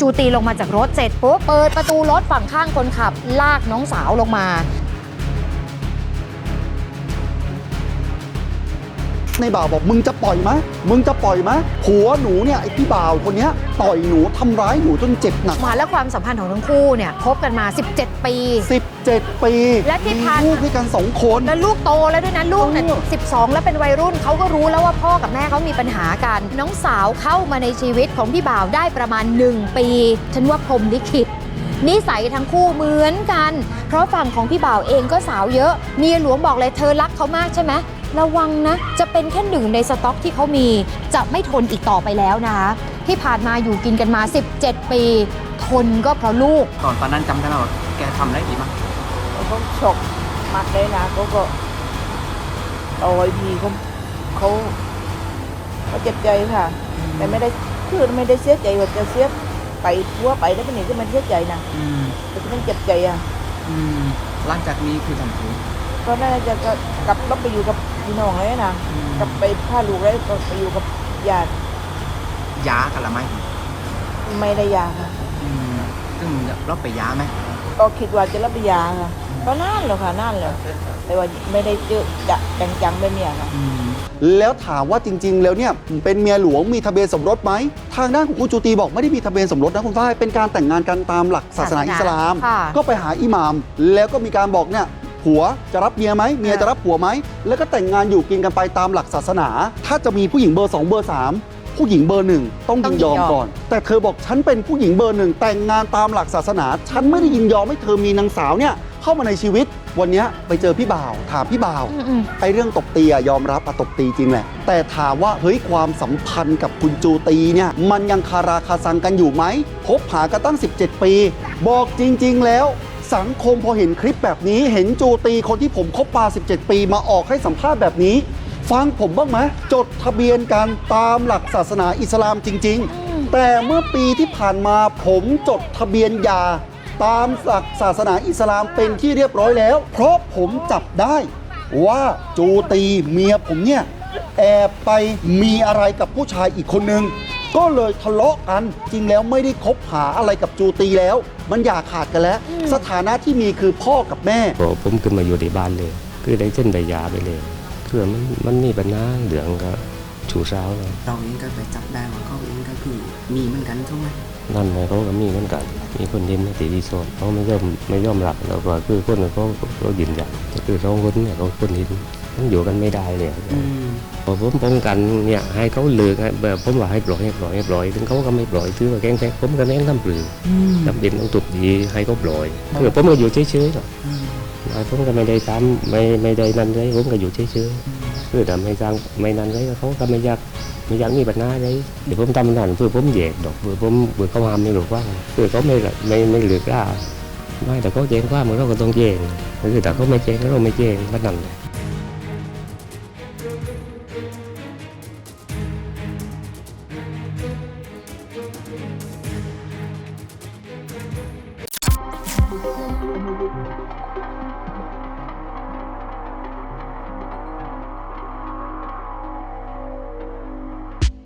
จูตีลงมาจากรถเสร็จปุ๊บเปิดประตูรถฝั่งข้างคนขับ ลากน้องสาวลงมา ในบ่าวบอกมึงจะปล่อยไหมมึงจะปล่อยไหมผัวหนูเนี่ยไอพี่บ่าวคนเนี้ยต่อยหนูทำร้ายหนูจนเจ็บหนักมาและความสัมพันธ์ของทั้งคู่เนี่ยคบกันมา 17 ปี 17 ปีและที่ผ่าน มีลูกด้วยกันสองคน แล้วลูกโตแล้วด้วยนะลูกเนี่ยเออ12แล้วเป็นวัยรุ่นเขาก็รู้แล้วว่าพ่อกับแม่เขามีปัญหากัน น้องสาวเข้ามาในชีวิตของพี่บ่าวได้ประมาณ 1 ปี ฉันว่าพรหมลิขิตนิสัยทั้งคู่เหมือนกัน เพราะฝั่งของพี่บ่าวเองก็สาวเยอะเมียหลวงบอกเลยเธอรักเขามากใช่ไหม ระวังนะ จะเป็นแค่หนึ่งในสต็อกที่เขามี จะไม่ทนอีกต่อไปแล้วนะคะที่ผ่านมาอยู่กินกันมา 17 ปี ทนก็เพราะลูก ตอนตอนนั้นจำได้ไหมว่าแกทำได้ดีมั้งเขาฉกมัดเลยนะเขาก็เอาไว้ทีเขาเขาเขาเจ็บใจค่ะ แต่ไม่ได้คือไม่ได้เสียใจว่าจะเสียไปทั่วไปแล้วเป็นอย่างที่มันเสียใจนะอืมแต่ที่มันเจ็บใจอะอืมหลังจากนี้คือทำถูก ก็น่าจะก็กลับต้องไปอยู่กับพี่น้องเลยนะอืมกลับไปพาลูกแล้วก็ไปอยู่กับญาติยากันละไหมไม่ได้ยาค่ะอืมซึ่งเราไปยาไหมก็คิดว่าจะรับไปยาค่ะก็นานแล้วค่ะนานแล้วแต่ว่าไม่ได้เจอจะจังๆแบบเนี้ยค่ะอืมแล้วถามว่าจริง ๆ แล้วเนี่ยเป็นเมียหลวงมีทะเบียนสมรสไหมทางด้านของคุณจูตีบอกไม่ได้มีทะเบียนสมรสนะคุณฝ้ายเป็นการแต่งงานกันตามหลักศาสนาอิสลามค่ะก็ไปหาอิหมาม แล้วก็มีการบอกเนี่ย ผัวจะรับเมียไหมเมียจะรับผัวไหมแล้วก็แต่งงานอยู่กินกันไปตามหลักศาสนา ถ้าจะมีผู้หญิงเบอร์สองเบอร์สามผู้หญิงเบอร์หนึ่งต้องต้ยิองนยอมยินยอมก่อน แต่เธอบอกฉันเป็นผู้หญิงเบอร์หนึ่งแต่งงานตามหลักศาสนา ฉันไม่ได้ยินยอมให้เธอมีนางสาวเนี่ยเข้ามาในชีวิตวันเนี้ยไปเจอพี่บ่าว ถามพี่บ่าวอืมไอ้เรื่องตบตีอะยอมรับอะตบตีจริงแหละ แต่ถามว่าเฮ้ยความสัมพันธ์กับคุณจูตีเนี่ย มันยังคาราคาซังกันอยู่ไหมคบหากันตั้ง 17 ปี บอกจริง ๆ แล้ว สังคมพอเห็นคลิปแบบนี้ เห็นจูตีคนที่ผมคบมา 17 ปีมาออกให้สัมภาษณ์แบบนี้ ฟังผมบ้างไหมจดทะเบียนกันตามหลักศาสนาอิสลามจริง ๆ แต่เมื่อปีที่ผ่านมาผมจดทะเบียนหยา ตามหลักศาสนาอิสลามเป็นที่เรียบร้อยแล้ว เพราะผมจับได้ว่าจูตีเมียผมเนี่ยแอบไปมีอะไรกับผู้ชายอีกคนนึง ก็เลยทะเลาะกันจริงแล้วไม่ได้คบหาอะไรกับจูตีแล้ว มันอย่าขาดกันแล้ว สถานะที่มีคือพ่อกับแม่พอผมขึ้นมาอยู่ในบ้านเลย คือได้เส้นได้ยาไปเลยคือมันมันมีปัญหาเหลืองก็ชูเช้าเลยเราเองก็ไปจับได้ว่าเขาเองก็คือมีเหมือนกันใช่ไหมนั่นไงเขาก็มีเหมือนกัน มีคนเห็นในตีดีโซนเขาไม่ยอมไม่ยอมรับแล้วก็คือคนเขาเขายืนยันก็คือสองคนเนี่ยเขาคนเห็นมันอยู่กันไม่ได้เลยอืม พอผมป้องกันเนี่ยให้เขาเลือกให้แบบผมว่าให้ปล่อยให้ปล่อยให้ปล่อยถึงเขาก็ไม่ปล่อยถือว่าแกล้งแท้ผมก็แม่งทำปลืออืมจำเป็นต้องตุบดีให้เขาปล่อยคือผมก็อยู่เฉยๆหรอกอืมผมก็ไม่ได้ทำไม่ไม่ได้นั่นเลยผมก็อยู่เฉยๆคือทำให้สร้างไม่นั่นเลยเขาก็ไม่อยากไม่อยากมีปัญหาเลยเดี๋ยวผมทำนั่นเพื่อผมแยกดอกเพื่อผมเพื่อเขาห้ามไม่หลุดว่าเพื่อเขาไม่ไม่ไม่เหลือกล้าไม่แต่เขาแจ้งความเราก็ต้องแจ้งคือแต่เขาไม่แจ้งเราไม่แจ้งก็นั่นแหละ